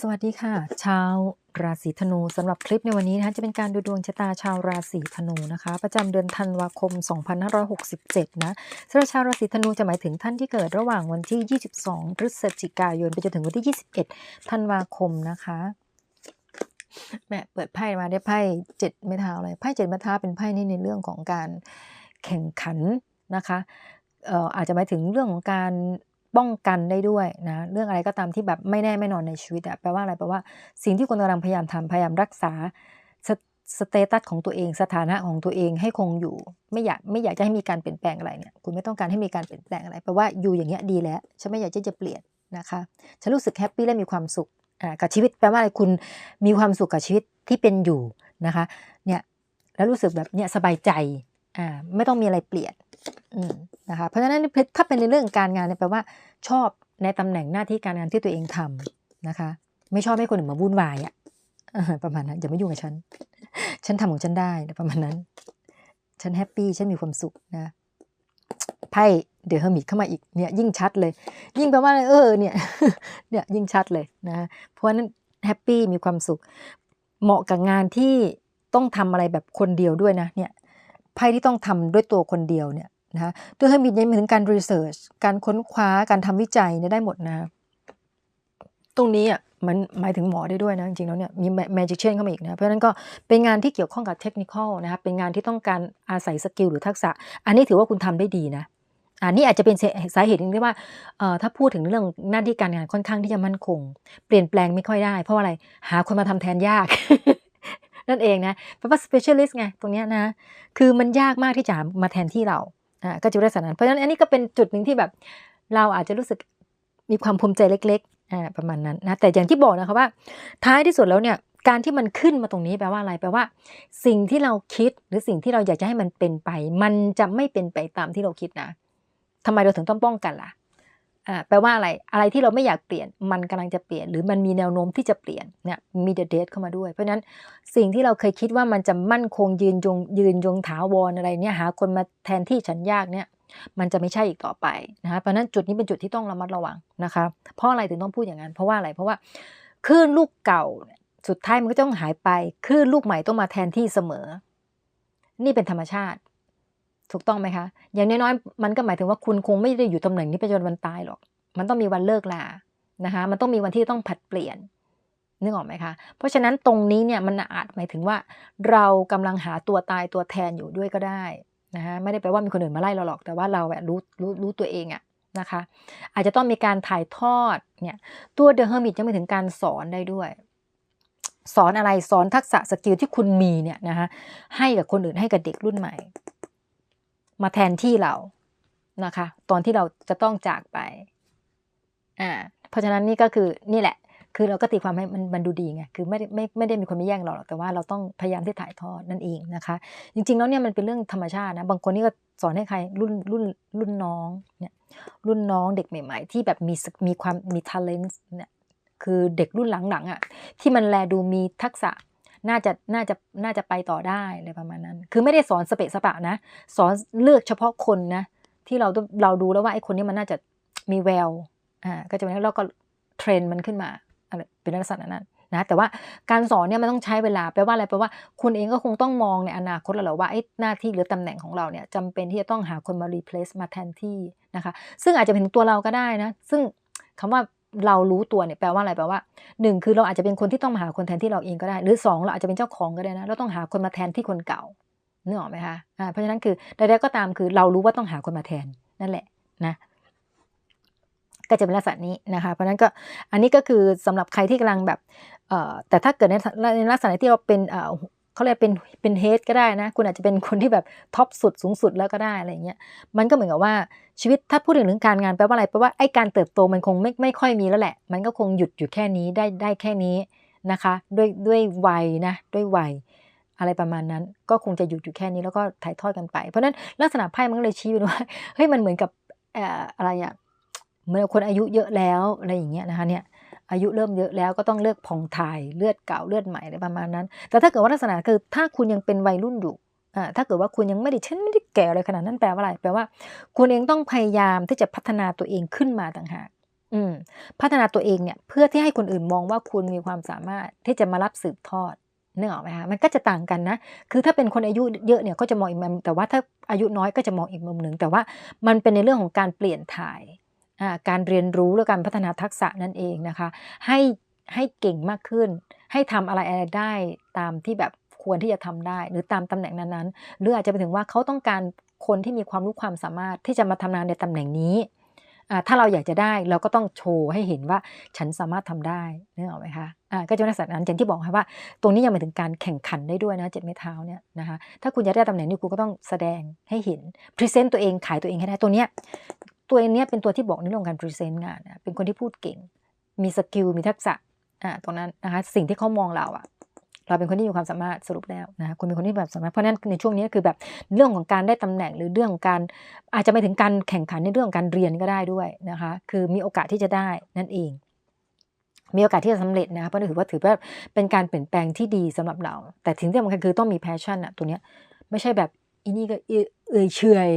สวัสดีค่ะ ชาวราศีธนูสำหรับคลิปในวันนี้นะคะจะเป็นการดูดวงชะตาชาวราศีธนูนะคะ ประจำเดือนธันวาคม 2567 นะสำหรับชาวราศีธนูจะหมายถึงท่านที่เกิดระหว่างวันที่ 22 พฤศจิกายนไปจนถึงวันที่ 21 ธันวาคมนะคะแม่เปิดไพ่มาได้ไพ่เจ็ดไม้เท้าเลยไพ่เจ็ดไม้เท้าเป็นไพ่นี่ในเรื่องของการแข่งขันนะคะอออาจจะหมายถึงเรื่องของการ ป้องกันได้ด้วยนะเรื่องอะไรก็ตามที่แบบไม่แน่ไม่นอนในชีวิตอะแปลว่าอะไรแปลว่าสิ่งที่คุณกำลังพยายามทำพยายามรักษาสสเตตัสของตัวเองสถานะของตัวเองให้คงอยู่ ไม่อยากไม่อยากจะให้มีการเปลี่ยนแปลงอะไรเนี่ยคุณไม่ต้องการให้มีการเปลี่ยนแปลงอะไรแปลว่าอยู่อย่างเงี้ยดีแล้วฉันไม่อยากจะจะเปลี่ยนนะคะฉันรู้สึกแฮปปี้และมีความสุขอ่ากับชีวิตแปลว่าอะไรคุณมีความสุขกับชีวิตที่เป็นอยู่นะคะเนี่ยแล้วรู้สึกแบบเนี่ยสบายใจ อ่าไม่ต้องมีอะไรเปลี่ยนนะคะเพราะฉะนั้นถ้าเป็นในเรื่องการงานเนี่ยแปลว่า ชอบในตำแหน่งหน้าที่การงานที่ตัวเองทำนะคะ ไม่ชอบให้คนอื่นมาวุ่นวายอะ่ะประมาณนั้นอย่ามายุ่งกับฉัน ฉันทำของฉันได้ประมาณนั้น ฉันแฮปปี้ฉันมีความสุขนะไพ่เดี๋ยวเฮอร์มิตเข้ามาอีกเนี่ยยิ่งชัดเลย ยิ่งแปลว่าเออเนี่ยเนี่ยยิ่งชัดเลยนะเพราะฉะนั้นแฮปปี้มีความสุข เหมาะกับงานที่ต้องทำอะไรแบบคนเดียวด้วยนะเนี่ย ไพ่ที่ต้องทำด้วยตัวคนเดียวเนี่ยนะคะตัวเฮอร์มิตยังมีถึงการรีเสิร์ชการค้นคว้าการทำวิจัยเนี่ยได้หมดนะ ตรงนี้อะมันหมายถึงหมอได้ด้วยนะจริงๆแล้วเนี่ยมีแมจิเชียนเข้ามาอีกนะเพราะฉะนั้นก็เป็นงานที่เกี่ยวข้องกับเทคนิคอลนะคะเป็นงานที่ต้องการอาศัยสกิลหรือทักษะ อันนี้ถือว่าคุณทำได้ดีนะอันนี้อาจจะเป็นสาเหตุหนึ่งที่ว่าถ้าพูดถึงเรื่องหน้าที่การงานค่อนข้างที่จะมั่นคง เปลี่ยนแปลงไม่ค่อยได้ เพราะอะไรหาคนมาทำแทนยาก นั่นเองนะเพราะว่า specialist ไงตรงเนี้ยนะ คือมันยากมากที่จะมาแทนที่เราอ่าก็จะได้สนั้นเพราะฉะนั้นอันนี้ก็เป็นจุดหนึ่งที่แบบ เราอาจจะรู้สึกมีความภูมิใจเล็กๆอ่าประมาณนั้นนะแต่อย่างที่บอกนะคะว่า ท้ายที่สุดแล้วเนี่ยการที่มันขึ้นมาตรงนี้แปลว่าอะไรแปลว่า สิ่งที่เราคิดหรือสิ่งที่เราอยากจะให้มันเป็นไป มันจะไม่เป็นไปตามที่เราคิดนะทำไมเราถึงต้องป้องกันล่ะ อ่าแปลว่าอะไรอะไรที่เราไม่อยากเปลี่ยนมันกำลังจะเปลี่ยน หรือมันมีแนวโน้มที่จะเปลี่ยนเนี่ยมีเด e เดเข้ามาด้วย เพราะฉะนั้นสิ่งที่เราเคยคิดว่ามันจะมั่นคงยืนยงยืนยงถาวรอะไรเนี่ยหาคนมาแทนที่ฉันยากเนี่ยมันจะไม่ใช่อีกต่อไปนะคะเพราะนั้นจุดนี้เป็นจุดที่ต้องระมัดระวังนะคะเพราะอะไรถึงต้องพูดอย่างนั้น เพราะว่าอะไรเพราะว่าคลื่นลูกเก่าสุดท้ายมันก็ต้องหายไปคลื่นลูกใหม่ต้องมาแทนที่เสมอ นี่เป็นธรรมชาติ ถูกต้องไหมคะ อย่างน้อยๆมันก็หมายถึงว่าคุณคงไม่ได้อยู่ตำแหน่งนี้ไปจนวันตายหรอก มันต้องมีวันเลิกลานะคะ มันต้องมีวันที่ต้องผัดเปลี่ยนนึกออกไหมคะ เพราะฉะนั้นตรงนี้เนี่ยมันอาจหมายถึงว่า เรากำลังหาตัวตายตัวแทนอยู่ด้วยก็ได้นะคะไม่ได้แปลว่ามีคนอื่นมาไล่เราหรอก แต่ว่าเราแบบรู้รู้รู้ตัวเองอะนะคะ อาจจะต้องมีการถ่ายทอดเนี่ยตัวเดอะเฮอร์มิตยังไม่ถึงการสอนได้ด้วย สอนอะไรสอนทักษะสกิลที่คุณมีเนี่ยนะคะให้กับคนอื่นให้กับเด็กรุ่นใหม่ มาแทนที่เรานะคะ ตอนที่เราจะต้องจากไปอ่าเพราะฉะนั้นนี่ก็คือนี่แหละ คือเราก็ตีความให้มันมันดูดีไงคือไม่ไม่ไม่ได้มีคนมาแย่งเราหรอกแต่ว่าเราต้องพยายามที่ถ่ายทอดนั่นเองนะคะ จริงๆแล้วเนี่ยมันเป็นเรื่องธรรมชาตินะบางคนนี่ก็สอนให้ใครรุ่นรุ่นรุ่นน้องเนี่ยรุ่นน้องเด็กใหม่ ๆ ที่แบบมีมีความมี talent เนี่ยคือเด็กรุ่นหลังๆอะที่มันแลดูมีทักษะ น่าจะน่าจะน่าจะไปต่อได้อะไรประมาณนั้น คือไม่ได้สอนสเปะสปะนะ สอนเลือกเฉพาะคนนะ ที่เราเราดูแล้วว่าไอ้คนนี้มันน่าจะมีแววอ่าก็จะเป็นแล้วก็เทรนมันขึ้นมาอะไรเป็นลักษณะนั้นนะแต่ว่าการสอนเนี่ยมันต้องใช้เวลาแปลว่าอะไรแปลว่าคุณเองก็คงต้องมองในอนาคตแล้วแหละว่าไอ้หน้าที่หรือตำแหน่งของเราเนี่ยจำเป็นที่จะต้องหาคนมา replace มาแทนที่นะคะ ซึ่งอาจจะเป็นตัวเราก็ได้นะ ซึ่งคำว่า เรารู้ตัวเนี่ยแปลว่าอะไรแปลว่าหนึ่งคือเราอาจจะเป็นคนที่ต้องมาหาคนแทนที่เราเองก็ได้ หรือสองเราอาจจะเป็นเจ้าของก็ได้นะเราต้องหาคนมาแทนที่คนเก่านึกออกไหมคะอ่าเพราะฉะนั้นคือใดๆก็ตามคือเรารู้ว่าต้องหาคนมาแทนนั่นแหละนะก็จะเป็นลักษณะนี้นะคะ เพราะนั้นก็อันนี้ก็คือสำหรับใครที่กำลังแบบแต่ถ้าเกิดในในลักษณะที่เราเป็นเอ่อเขาเรียกเป็นเป็นเฮดก็ได้นะ คุณอาจจะเป็นคนที่แบบท็อปสุดสูงสุดแล้วก็ได้อะไรเงี้ยมันก็เหมือนกับว่า ชีวิตถ้าพูดถึงเรื่องการงานแปลว่าอะไรแปลว่าไอ้การเติบโตมันคงไม่ไม่ค่อยมีแล้วแหละ มันก็คงหยุดอยู่แค่นี้ได้ได้แค่นี้นะคะ ด้วยด้วยวัยนะด้วยวัยอะไรประมาณนั้น ก็คงจะหยุดอยู่แค่นี้แล้วก็ถ่ายทอดกันไป เพราะนั้นลักษณะไพ่มันก็เลยชี้ไปว่าเฮ้ยมันเหมือนกับอะไรอะเหมือนคนอายุเยอะแล้วอะไรอย่างเงี้ยนะคะเนี่ยอายุเริ่มเยอะแล้วก็ต้องเลือกผ่องถ่ายเลือดเก่าเลือดใหม่อะไรประมาณนั้น แต่ถ้าเกิดว่าลักษณะคือถ้าคุณยังเป็นวัยรุ่นอยู่ ถ้าเกิดว่าคุณยังไม่ได้ฉันไม่ได้แก่อะไรขนาดนั้นแปลว่าอะไร แปลว่า คุณเองต้องพยายามที่จะพัฒนาตัวเองขึ้นมาต่างหากอืมพัฒนาตัวเองเนี่ยเพื่อที่ให้คนอื่นมองว่าคุณมีความสามารถที่จะมารับสืบทอดนึกออกไหมคะมันก็จะต่างกันนะ คือถ้าเป็นคนอายุเยอะเนี่ยก็จะมองอีกมุมแต่ว่าถ้าอายุน้อยก็จะมองอีกมุมหนึ่งแต่ว่ามันเป็นในเรื่องของการเปลี่ยนถ่ายการเรียนรู้และการพัฒนาทักษะนั่นเองนะคะ ให้ให้เก่งมากขึ้น ให้ทำอะไรอะไรได้ตามที่แบบ ควรที่จะทำได้ หรือตามตำแหน่งนั้นๆ หรืออาจจะไปถึงว่าเขาต้องการคนที่มีความรู้ความสามารถที่จะมาทำงานในตำแหน่งนี้ถ้าเราอยากจะได้เราก็ต้องโชว์ให้เห็นว่าฉันสามารถทำได้นึกออกไหมคะก็จะลักษณะนั้นอย่างที่บอกค่ะว่า ตรงนี้ยังหมายถึงการแข่งขันได้ด้วยนะเจ็ดเมเท้าเนี่ยนะคะถ้าคุณจะได้ตำแหน่งนี้คุณก็ต้องแสดงให้เห็นพรีเซนต์ตัวเองขายตัวเองให้ได้ตัวเนี้ยตัวเนี้ยเป็นตัวที่บอกในเรื่องการพรีเซนต์งานเป็นคนที่พูดเก่ง มีสกิลมีทักษะอ่าตรงนั้นนะคะสิ่งที่เขามองเราอะ เราเป็นคนที่มีความสามารถสรุปแล้วนะคุณเป็นคนที่แบบสามารถเพราะนั้นในช่วงนี้คือแบบเรื่องของการได้ตำแหน่งหรือเรื่องการอาจจะไปถึงการแข่งขันในเรื่องการเรียนก็ได้ด้วยนะคะคือมีโอกาสที่จะได้นั่นเอง มีโอกาสที่จะสำเร็จนะคะเพราะถือว่าถือว่าเป็นการเปลี่ยนแปลงที่ดีสำหรับเรา แต่ถึงที่สำคัญคือต้องมีแพชชั่นอะตัวเนี้ยไม่ใช่แบบอีนี่ก็เอื่อยเฉย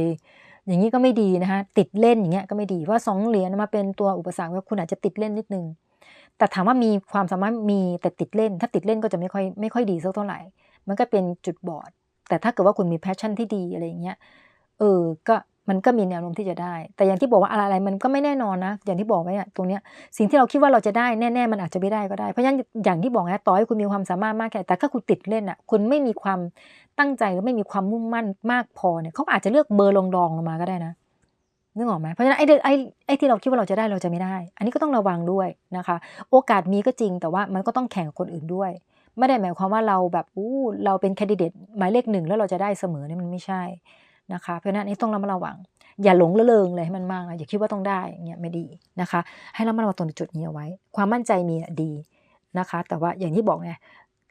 อย่างนี้ก็ไม่ดีนะคะติดเล่นอย่างเงี้ยก็ไม่ดีว่าสองเหรียญมาเป็นตัวอุปสรรคว่าคุณอาจจะติดเล่นนิดนึง แต่ถามว่ามีความสามารถมีแต่ติดเล่น ถ้าติดเล่นก็จะไม่ค่อยไม่ค่อยดีสักเท่าไหร่ มันก็เป็นจุดบอด แต่ถ้าเกิดว่าคุณมีแพชชั่นที่ดีอะไรอย่างเงี้ย เออ ก็มันก็มีแนวโน้มที่จะได้ แต่อย่างที่บอกว่าอะไรๆมันก็ไม่แน่นอนนะ อย่างที่บอกไว้เนี่ยตรงเนี้ย สิ่งที่เราคิดว่าเราจะได้แน่ๆมันอาจจะไม่ได้ก็ได้ เพราะฉะนั้นอย่างที่บอกนะต่อให้คุณมีความสามารถมากแค่แต่ถ้าคุณติดเล่นอะคุณไม่มีความตั้งใจหรือไม่มีความมุ่งมั่นมากพอเนี่ยเขาอาจจะเลือกเบอร์ลองๆลงมาก็ได้นะ นึกออกไหมเพราะฉะนั้นไอ้ไอ้ไอ้ที่เราคิดว่าเราจะได้เราจะไม่ได้ อันนี้ก็ต้องระวังด้วยนะคะ โอกาสมีก็จริงแต่ว่ามันก็ต้องแข่งกับคนอื่นด้วย ไม่ได้หมายความว่าเราแบบอู้เราเป็นแคนดิเดตหมายเลขหนึ่งแล้วเราจะได้เสมอเนี่ยมันไม่ใช่นะคะเพราะฉะนั้นนี่ต้องระมัดระวัง อย่าหลงละเลงเลยให้มันมากนะอย่าคิดว่าต้องได้เงี้ยไม่ดีนะคะ ให้ระมัดระวังตรงจุดนี้เอาไว้ ความมั่นใจมีดีนะคะ แต่ว่าอย่างที่บอกไง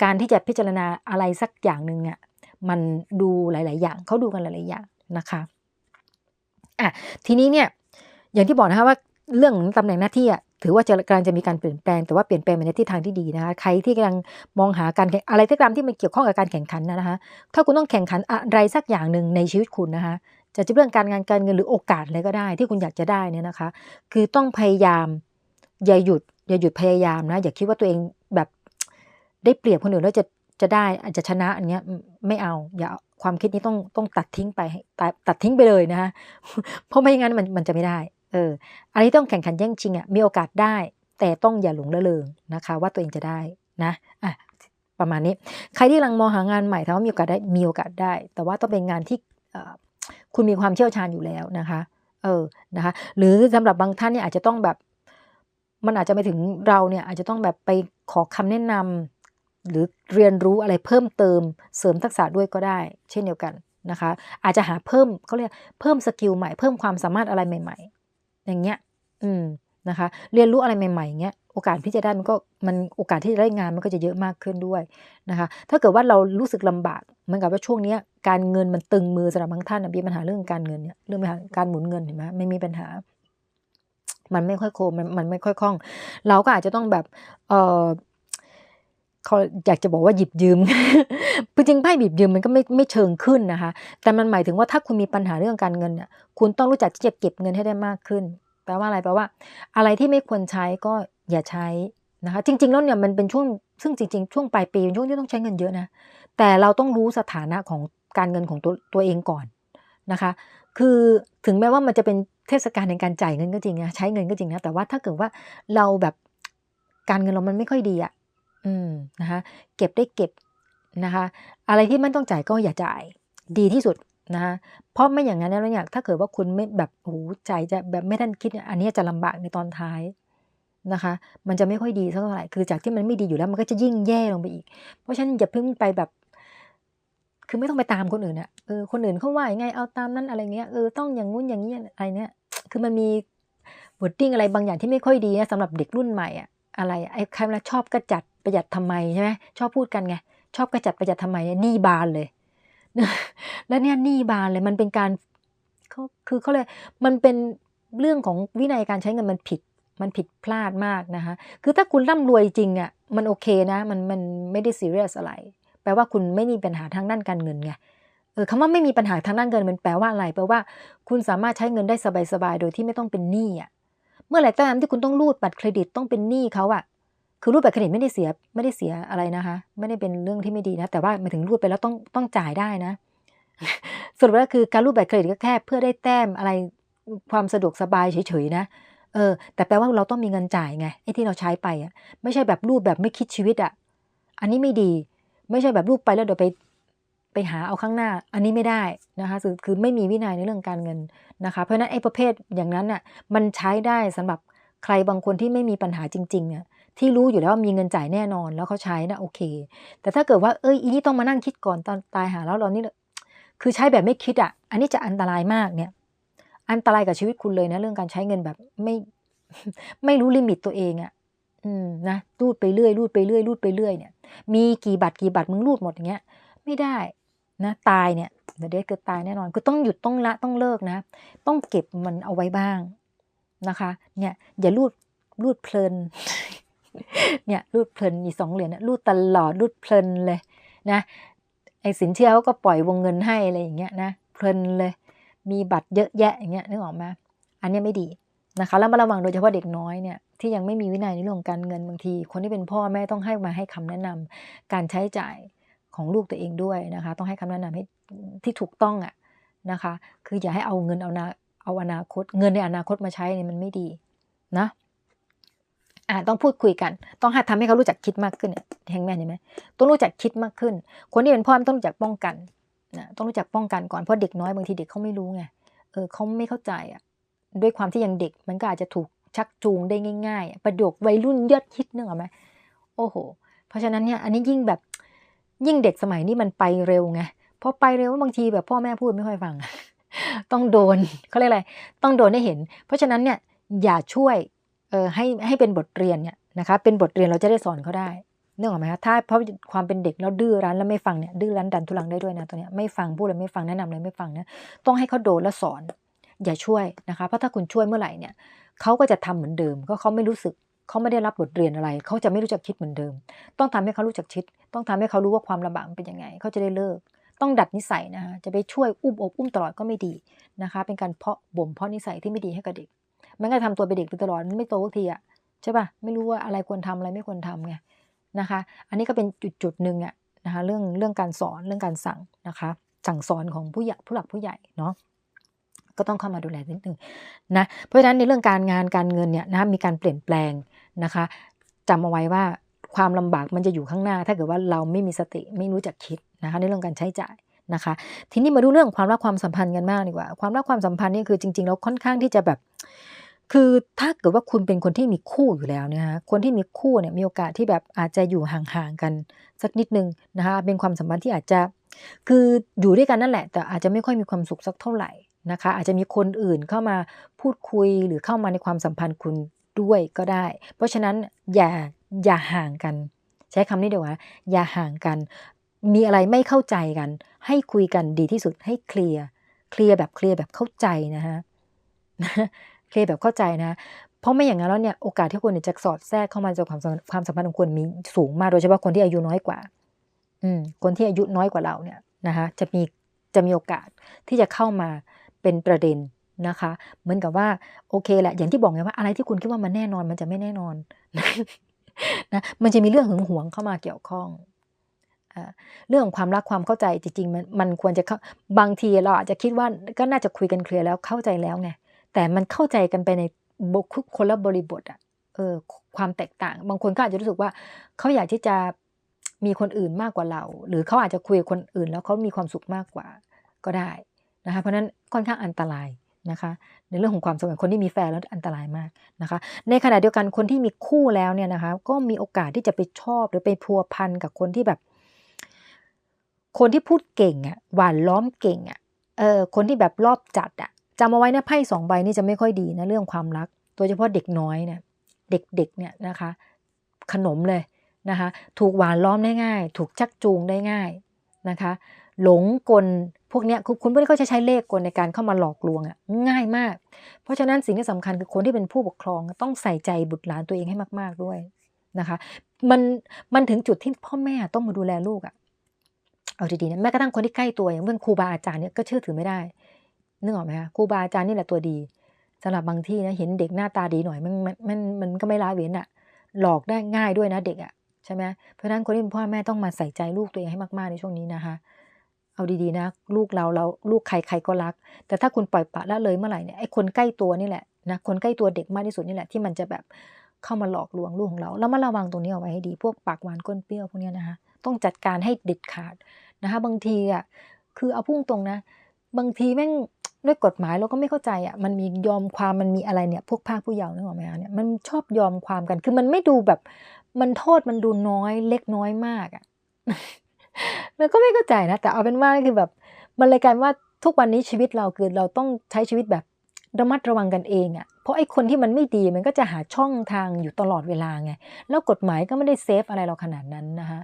การที่จะพิจารณาอะไรสักอย่างหนึ่งเนี่ยมันดูหลาย ๆ อย่างเขาดูกันหลาย ๆ อย่างนะคะ อะทีนี้เนี่ยอย่างที่บอกนะคะว่าเรื่องตำแหน่งหน้าที่อะถือว่าจะกำลังจะมีการเปลี่ยนแปลงแต่ว่าเปลี่ยนแปลงในทิศทางที่ดีนะคะใครที่กำลังมองหาการอะไรก็ตามที่มันเกี่ยวข้องกับการแข่งขันนะคะถ้าคุณต้องแข่งขันอะไรสักอย่างหนึ่งในชีวิตคุณนะคะจะจะเรื่องการงานการเงินหรือโอกาสอะไรก็ได้ ที่คุณอยากจะได้เนี่ยนะคะ คือต้องพยายามอย่าหยุดอย่าหยุดพยายามนะอย่าคิดว่าตัวเองแบบได้เปรียบคนอื่นแล้วจะจะได้อาจจะชนะอันเนี้ยไม่เอาอย่า ความคิดนี้ต้องต้องตัดทิ้งไปตัดตัดทิ้งไปเลยนะะเพราะไม่อย่างนั้นมันมันจะไม่ได้เอออันนี้ต้องแข่งขันแย่งชิงอะมีโอกาสได้ แต่ต้องอย่าหลงละเลงนะคะ ว่าตัวเองจะได้นะอะประมาณนี้ ใครที่กำลังมองหางานใหม่ถ้าว่ามีโอกาสได้มีโอกาสได้ แต่ว่าต้องเป็นงานที่คุณมีความเชี่ยวชาญอยู่แล้วนะคะเออนะคะ หรือสำหรับบางท่านเนี่ยอาจจะต้องแบบ มันอาจจะไปถึงเราเนี่ย อาจจะต้องแบบไปขอคำแนะนำ หรือเรียนรู้อะไรเพิ่มเติมเสริมทักษะด้วยก็ได้ เช่นเดียวกันนะคะ อาจจะหาเพิ่มเขาเรียกเพิ่มสกิลใหม่เพิ่มความสามารถอะไรใหม่ ๆ อย่างเงี้ยอืมนะคะ เรียนรู้อะไรใหม่ๆอย่างเงี้ยโอกาสที่จะได้มันก็มันโอกาสที่จะได้งานมันก็จะเยอะมากขึ้นด้วยนะคะ ถ้าเกิดว่าเรารู้สึกลำบากเหมือนกับว่าช่วงนี้การเงินมันตึงมือสำหรับบางท่านมีปัญหาเรื่องการเงินเนี่ยเรื่องการหมุนเงินเห็นไหมไม่มีปัญหา มันไม่ค่อยโคมมันมันไม่ค่อยคล่อง เราก็อาจจะต้องแบบเอ่อ เขาอยากจะบอกว่าหยิบยืมจริงไพ่หยิบยืมมันก็ไม่ไม่เชิงขึ้นนะคะ แต่มันหมายถึงว่าถ้าคุณมีปัญหาเรื่องการเงินเนี่ยคุณต้องรู้จักที่จะเก็บเงินให้ได้มากขึ้น แปลว่าอะไรแปลว่า อะไรที่ไม่ควรใช้ก็อย่าใช้นะคะ จริง ๆ แล้วเนี่ยมันเป็นช่วงซึ่งจริง ๆ ช่วงปลายปีเป็นช่วงที่ต้องใช้เงินเยอะนะ แต่เราต้องรู้สถานะของการเงินของตัวตัวเองก่อนนะคะ คือถึงแม้ว่ามันจะเป็นเทศกาลในการจ่ายเงินก็จริงนะใช้เงินก็จริงนะแต่ว่าถ้าเกิดว่าเราแบบการเงินเรามันไม่ค่อยดีอะ อืมนะคะเก็บได้เก็บนะคะ อะไรที่ไม่ต้องจ่ายก็อย่าจ่ายดีที่สุดนะคะเพราะไม่อย่างนั้นแล้วเนี่ยถ้าเกิดว่าคุณไม่แบบโอ้จ่ายจะแบบไม่ทันคิด อันนี้จะลำบากในตอนท้ายนะคะ มันจะไม่ค่อยดีเท่าไหร่คือจากที่มันไม่ดีอยู่แล้วมันก็จะยิ่งแย่ลงไปอีก เพราะฉะนั้นอย่าเพิ่งไปแบบ คือไม่ต้องไปตามคนอื่นอะเออคนอื่นเขาว่ายังไงเอาตามนั้นอะไรเงี้ยเออต้องอย่างงู้นอย่างนี้อะไรเนี้ยคือมันมีบทติ้งอะไรบางอย่างที่ไม่ค่อยดีนะสำหรับเด็กรุ่นใหม่อะ อะไรไอ้ใครมาชอบก็จัดประหยัดทำไมใช่ไหมชอบพูดกันไงชอบกระจัดประหยัดทำไมเนี่ยหนี้บานเลย แล้วเนี่ยหนี้บานเลยมันเป็นการเขาคือเขาเลยมันเป็นเรื่องของวินัยการใช้เงินมันผิดมันผิดพลาดมากนะคะ คือถ้าคุณร่ำรวยจริงอะ มันโอเคนะ มันมันไม่ได้ซีเรียสอะไร แปลว่าคุณไม่มีปัญหาทางด้านการเงินไง เออคำว่าไม่มีปัญหาทางด้านเงินมันแปลว่าอะไร แปลว่า คุณสามารถใช้เงินได้สบายๆ โดยที่ไม่ต้องเป็นหนี้อะ เมื่อไหร่ก็ตามที่คุณต้องรูดบัตรเครดิตต้องเป็นหนี้เขาอะคือรูดบัตรเครดิตไม่ได้เสียไม่ได้เสียอะไรนะคะ ไม่ได้เป็นเรื่องที่ไม่ดีนะ แต่ว่ามาถึงรูดไปแล้วต้องต้องจ่ายได้นะสรุปแล้วคือการรูดบัตรเครดิตก็แค่เพื่อได้แต้มอะไรความสะดวกสบายเฉยๆนะเออ แต่แปลว่าเราต้องมีเงินจ่ายไงไอ้ที่เราใช้ไปอะไม่ใช่แบบรูดแบบไม่คิดชีวิตอะอันนี้ไม่ดี ไม่ใช่แบบรูดไปแล้วเดี๋ยวไป ไปหาเอาข้างหน้าอันนี้ไม่ได้นะคะคือคือไม่มีวินัยในเรื่องการเงินนะคะ เพราะฉะนั้นไอ้ประเภทอย่างนั้นน่ะมันใช้ได้สำหรับใครบางคนที่ไม่มีปัญหาจริงๆเนี่ยที่รู้อยู่แล้วว่ามีเงินจ่ายแน่นอนแล้วเขาใช้นะโอเค แต่ถ้าเกิดว่าเอ้ยอีนี่ต้องมานั่งคิดก่อนตอนตายหาแล้วเรานี่คือใช้แบบไม่คิดอะ อันนี้จะอันตรายมากเนี่ย อันตรายกับชีวิตคุณเลยนะ เรื่องการใช้เงินแบบไม่ไม่รู้ลิมิตตัวเองอะอืมนะรูดไปเรื่อยรูดไปเรื่อยรูดไปเรื่อยเนี่ย มีกี่บัตรกี่บัตรมึงรูดหมดอย่างเงี้ย ไม่ได้ นะตายเนี่ยเดี๋ยวเด็กเกิดตายแน่นอนคือต้องหยุดต้องละต้องเลิกนะ ต้องเก็บมันเอาไว้บ้างนะคะ เนี่ยอย่ารูดรูดเพลิน เนี่ยรูดเพลินมีสองเหรียญนะรูดตลอดรูดเพลินเลยนะไอ้สินเชื่อเขาก็ปล่อยวงเงินให้อะไรอย่างเงี้ยนะเพลินเลย มีบัตรเยอะแยะอย่างเงี้ยนึกออกไหมอันนี้ไม่ดีนะคะแล้วมาระวังโดยเฉพาะเด็กน้อยเนี่ยที่ยังไม่มีวินัยในเรื่องการเงินบางที คนที่เป็นพ่อแม่ต้องให้มาให้คำแนะนำการใช้จ่าย ของลูกตัวเองด้วยนะคะ ต้องให้คำแนะนำให้ที่ถูกต้องอะนะคะ คืออย่าให้เอาเงินเอานาเอาอนาคต เงินในอนาคตมาใช้เนี่ยมันไม่ดีนะอ่าต้องพูดคุยกัน ต้องหัดทำให้เขารู้จักคิดมากขึ้นเนี่ยแฮงแมนเห็นไหมต้องรู้จักคิดมากขึ้น คนที่เป็นพ่อต้องรู้จักป้องกันนะต้องรู้จักป้องกันก่อนเพราะเด็กน้อยบางทีเด็กเขาไม่รู้ไงเออเขาไม่เข้าใจอะด้วยความที่ยังเด็กมันก็อาจจะถูกชักจูงได้ง่าย ๆ ประโยควัยรุ่นยอดฮิตนึกออกไหมโอ้โห เพราะฉะนั้นเนี่ยอันนี้ยิ่งแบบ ยิ่งเด็กสมัยนี้มันไปเร็วไงพอไปเร็วบางทีแบบพ่อแม่พูดไม่ค่อยฟัง ต้องโดนเขาเรียกอะไร ต้องโดนให้เห็น เพราะฉะนั้นเนี่ยอย่าช่วยเออให้ให้เป็นบทเรียนเนี่ยนะคะ เป็นบทเรียนเราจะได้สอนเขาได้เนื่องจากไหมคะถ้าเพราะความเป็นเด็กแล้วดื้อรั้นแล้วไม่ฟังเนี่ยดื้อรั้นดันทุลังได้ด้วยนะตัวเนี้ยไม่ฟังพูดอะไรไม่ฟังแนะนำอะไรไม่ฟังเนี่ยต้องให้เขาโดนแล้วสอน อย่าช่วยนะคะเพราะถ้าคุณช่วยเมื่อไหร่เนี่ยเขาก็จะทำเหมือนเดิมก็เขาไม่รู้สึก เขาไม่ได้รับบทเรียนอะไร เขาจะไม่รู้จักคิดเหมือนเดิม ต้องทำให้เขารู้จักคิด ต้องทำให้เขารู้ว่าความลำบากเป็นยังไง เขาจะได้เลิก ต้องดัดนิสัยนะคะจะไปช่วยอุ้มอกอุ้มตลอดก็ไม่ดีนะคะ เป็นการเพาะบ่มเพาะนิสัยที่ไม่ดีให้กับเด็ก มันก็ทำตัวเป็นเด็กไปตลอดไม่โตสักทีอะใช่ป่ะไม่รู้ว่าอะไรควรทำอะไรไม่ควรทำไงนะคะ อันนี้ก็เป็นจุดจุดหนึ่งอะนะคะเรื่องเรื่องการสอนเรื่องการสั่งนะคะ สั่งสอนของผู้ใหญ่ผู้หลักผู้ใหญ่เนาะก็ต้องเข้ามาดูแลนิดนึงนะเพราะฉะนั้นในเรื่องการงานการเงินเนี่ยนะมีการเปลี่ยนแปลง นะคะจำเอาไว้ว่าความลำบากมันจะอยู่ข้างหน้า ถ้าเกิดว่าเราไม่มีสติไม่รู้จักคิดนะคะในเรื่องการใช้จ่ายนะคะ ทีนี้มาดูเรื่องความรักความสัมพันธ์กันมากดีกว่า ความรักความสัมพันธ์นี่คือจริง ๆ แล้วค่อนข้างที่จะแบบ คือถ้าเกิดว่าคุณเป็นคนที่มีคู่อยู่แล้วเนี่ยคะคนที่มีคู่เนี่ยมีโอกาสที่แบบอาจจะอยู่ห่างๆกันสักนิดนึงนะคะ เป็นความสัมพันธ์ที่อาจจะ คืออยู่ด้วยกันนั่นแหละ แต่อาจจะไม่ค่อยมีความสุขสักเท่าไหร่นะคะ อาจจะมีคนอื่นเข้ามาพูดคุยหรือเข้ามาในความสัมพันธ์คุณ ด้วยก็ได้ เพราะฉะนั้นอย่าอย่าห่างกัน ใช้คำนี้เดี๋ยวว่าอย่าห่างกัน มีอะไรไม่เข้าใจกัน ให้คุยกันดีที่สุดให้เคลียร์เคลียร์แบบเคลียร์แบบเข้าใจนะฮะเคลียร์แบบเข้าใจนะ เพราะไม่อย่างนั้นแล้วเนี่ยโอกาสที่คนจะสอดแทรกเข้ามาในความความสัมพันธ์ของคนมีสูงมากโดยเฉพาะคนที่อายุน้อยกว่า อืม คนที่อายุน้อยกว่าเราเนี่ยนะคะจะมีจะมีโอกาสที่จะเข้ามาเป็นประเด็น นะคะ เหมือนกับว่าโอเคแหละ อย่างที่บอกไงว่าอะไรที่คุณคิดว่ามันแน่นอนมันจะไม่แน่นอนนะมันจะมีเรื่องหึงหวงเข้ามาเกี่ยวข้องเรื่องความรักความเข้าใจจริงๆมันมันควรจะบางทีเราอาจจะคิดว่าก็น่าจะคุยกันเคลียร์แล้วเข้าใจแล้วไงแต่มันเข้าใจกันไปในบุคคนละบริบทอะเออความแตกต่าง บางคนก็อาจจะรู้สึกว่าเขาอยากที่จะมีคนอื่นมากกว่าเรา หรือเขาอาจจะคุยกับคนอื่นแล้วเขามีความสุขมากกว่าก็ได้นะคะเพราะนั้นค่อนข้างอันตราย นะคะในเรื่องของความสัมพันธ์คนที่มีแฟนแล้วอันตรายมากนะคะ ในขณะเดียวกันคนที่มีคู่แล้วเนี่ยนะคะ ก็มีโอกาสที่จะไปชอบหรือไปพัวพันกับคนที่แบบ คนที่พูดเก่งอะหวานล้อมเก่งอะเออคนที่แบบรอบจัดอะจำเอาไว้นะไพ่สองใบนี่จะไม่ค่อยดีนะเรื่องความรัก โดยเฉพาะเด็กน้อยเนี่ยเด็กๆเนี่ยนะคะ ขนมเลยนะคะ ถูกหวานล้อมได้ง่าย ถูกชักจูงได้ง่ายนะคะ หลงกลพวกเนี้ยคุณผู้เขาจะใช้เลขกลในการเข้ามาหลอกลวงอะง่ายมาก เพราะฉะนั้นสิ่งที่สำคัญคือคนที่เป็นผู้ปกครองต้องใส่ใจบุตรหลานตัวเองให้มาก ๆด้วยนะคะมันมันถึงจุดที่พ่อแม่ต้องมาดูแลลูกอะเอาดีๆนะแม้กระทั่งคนที่ใกล้ตัวอย่างเพื่อนครูบาอาจารย์เนี่ยก็เชื่อถือไม่ได้นึกออกไหมคะครูบาอาจารย์นี่แหละตัวดีสำหรับบางที่นะเห็นเด็กหน้าตาดีหน่อยมันมันมันมันก็ไม่ละเว้นอะหลอกได้ง่ายด้วยนะเด็กอะใช่ไหมเพราะฉะนั้นคนที่เป็นพ่อแม่ต้องมาใส่ใจลูกตัวเองให้มากๆในช่วงนี้นะคะ เอาดีๆนะ ลูกเราเราลูกใครใครก็รัก แต่ถ้าคุณปล่อยปะละเลยเมื่อไหร่เนี่ยไอ้คนใกล้ตัวนี่แหละนะคนใกล้ตัวเด็กมากที่สุดนี่แหละที่มันจะแบบเข้ามาหลอกลวงลูกของเรา แล้วมาระวังตรงนี้เอาไว้ให้ดี พวกปากหวานก้นเปรี้ยวพวกนี้นะคะต้องจัดการให้เด็ดขาดนะคะบางทีอะคือเอาพุ่งตรงนะ บางทีแม่งด้วยกฎหมายเราก็ไม่เข้าใจอะมันมียอมความมันมีอะไรเนี่ยพวกภาคผู้เยาว์นึกออกไหมคะเนี่ยมันชอบยอมความกัน คือมันไม่ดูแบบ มันโทษมันดูน้อยเล็กน้อยมากอะ แล้วก็ไม่เข้าใจนะ แต่เอาเป็นว่าคือแบบ มันเลยกลายเป็นว่าทุกวันนี้ชีวิตเราคือเราต้องใช้ชีวิตแบบระมัดระวังกันเองอะ่ะ เพราะไอ้คนที่มันไม่ดีมันก็จะหาช่องทางอยู่ตลอดเวลาไง แล้วกฎหมายก็ไม่ได้เซฟอะไรเราขนาดนั้นนะคะ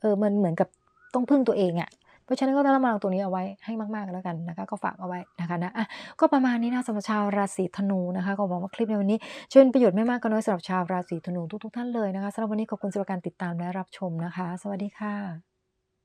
เออมันเหมือนกับต้องพึ่งตัวเองอะ่ะเพราะฉะนั้นก็ต้องระมัดระวังตัวนี้เอาไว้ให้มากๆแล้วกันนะคะ ก็ฝากเอาไว้นะคะนะอะก็ประมาณนี้นะสำหรับชาวราศีธนูนะคะ ก็หวังว่าคลิปในวันนี้จะเป็นประโยชน์ไม่มากก็น้อยสำหรับชาวราศีธนูทุกๆท่านเลยนะคะสำหรับวันนี้ขอบคุณสำหรับการติดตามและรับชมนะคะ สวัสดีค่ะ